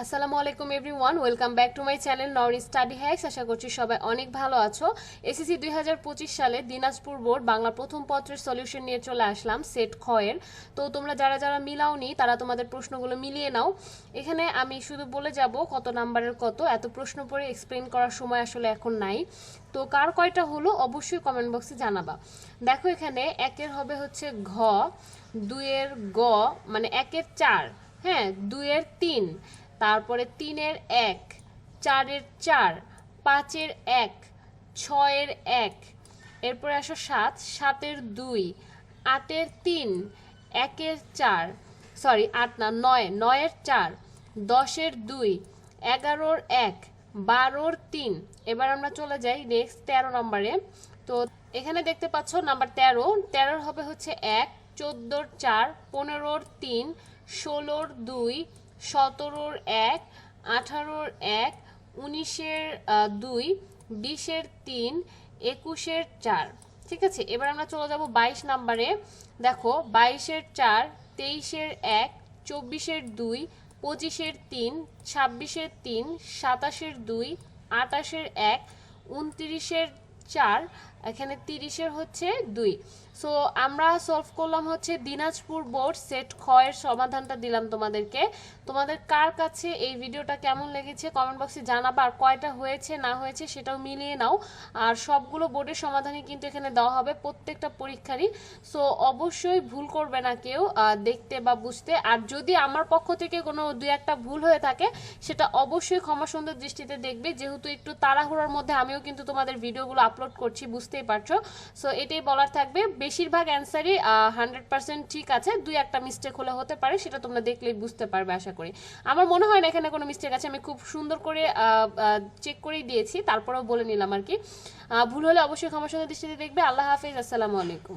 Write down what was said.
আসসালামু আলাইকুম everyone, welcome back to my channel নর স্টাডি হ্যাক্স। আশা করছি সবাই অনেক ভালো আছো। এসএসসি দুই হাজার পঁচিশ সালে দিনাজপুর বোর্ড বাংলা প্রথম পত্রের সলিউশন নিয়ে চলে আসলাম, সেট খয়ের তো তোমরা যারা যারা মিলাওনি, তারা তোমাদের প্রশ্নগুলো মিলিয়ে নাও। এখানে আমি শুধু বলে যাব কত নাম্বারের কত, এত প্রশ্ন পড়ে এক্সপ্লেন করার সময় আসলে এখন নাই। তো কার কয়টা হলো, অবশ্যই কমেন্ট বক্সে জানাবা। দেখো এখানে একের হবে হচ্ছে ঘ, দুইয়ের গ মানে একের চার হ্যাঁ দুইয়ের তিন। তারপরে তিনের এক, চারের চার, পাঁচের এক, ছয়ের এক, এরপরে আসো সাত, সাতের দুই, আটের তিন, একের চার সরি আট না, নয়, নয়ের চার, দশের দুই, এগারোর এক, বারোর তিন। এবার আমরা চলে যাই নেক্সট তেরো নম্বরে। তো এখানে দেখতে পাচ্ছ নাম্বার তেরো, তেরোর হবে হচ্ছে এক, চোদ্দোর চার, পনেরোর তিন, ষোলোর দুই সতেরোর এক, আঠারোর এক, উনিশের দুই, বিশের তিন, একুশের চার। ঠিক আছে? এবার আমরা চলে যাব বাইশ নাম্বারে। দেখো, বাইশের চার, তেইশের এক, চব্বিশের দুই, পঁচিশের তিন, ছাব্বিশের তিন, সাতাশের দুই, আটাশের এক, উনত্রিশের চার এখানে তিরিশের হচ্ছে দুই। সো আমরা সলভ করলাম হচ্ছে দিনাজপুর বোর্ড সেট খয়ের সমাধানটা দিলাম তোমাদেরকে। তোমাদের কার কাছে এই ভিডিওটা কেমন লেগেছে কমেন্ট বক্সে জানাবা, আর কয়টা হয়েছে, না হয়েছে সেটাও মিলিয়ে নাও। আর সবগুলো বোর্ডের সমাধানই কিন্তু এখানে দেওয়া হবে প্রত্যেকটা পরীক্ষারই। সো অবশ্যই ভুল করবে না কেউ দেখতে বা বুঝতে। আর যদি আমার পক্ষ থেকে কোনো দুই একটা ভুল হয়ে থাকে, সেটা অবশ্যই ক্ষমা সুন্দর দৃষ্টিতে দেখবে। যেহেতু একটু তাড়াহুড়োর মধ্যে আমিও কিন্তু তোমাদের ভিডিওগুলো আপলোড করছি বুঝতেই পারছ। সো এটাই বলার থাকবে। বেশিরভাগ অ্যান্সারই হান্ড্রেড পার্সেন্ট ঠিক আছে। দুই একটা মিস্টেক হলে হতে পারে, সেটা তোমরা দেখলেই বুঝতে পারবে, আশা করি। আমার মনে হয় না এখানে কোনো মিস্টেক আছে। আমি খুব সুন্দর করে চেক করেই দিয়েছি। তারপরেও বলে নিলাম আর কি। ভুল হলে অবশ্যই ক্ষমা সঙ্গে দৃষ্টিতে দেখবে। আল্লাহ হাফিজ। আসসালামু আলাইকুম।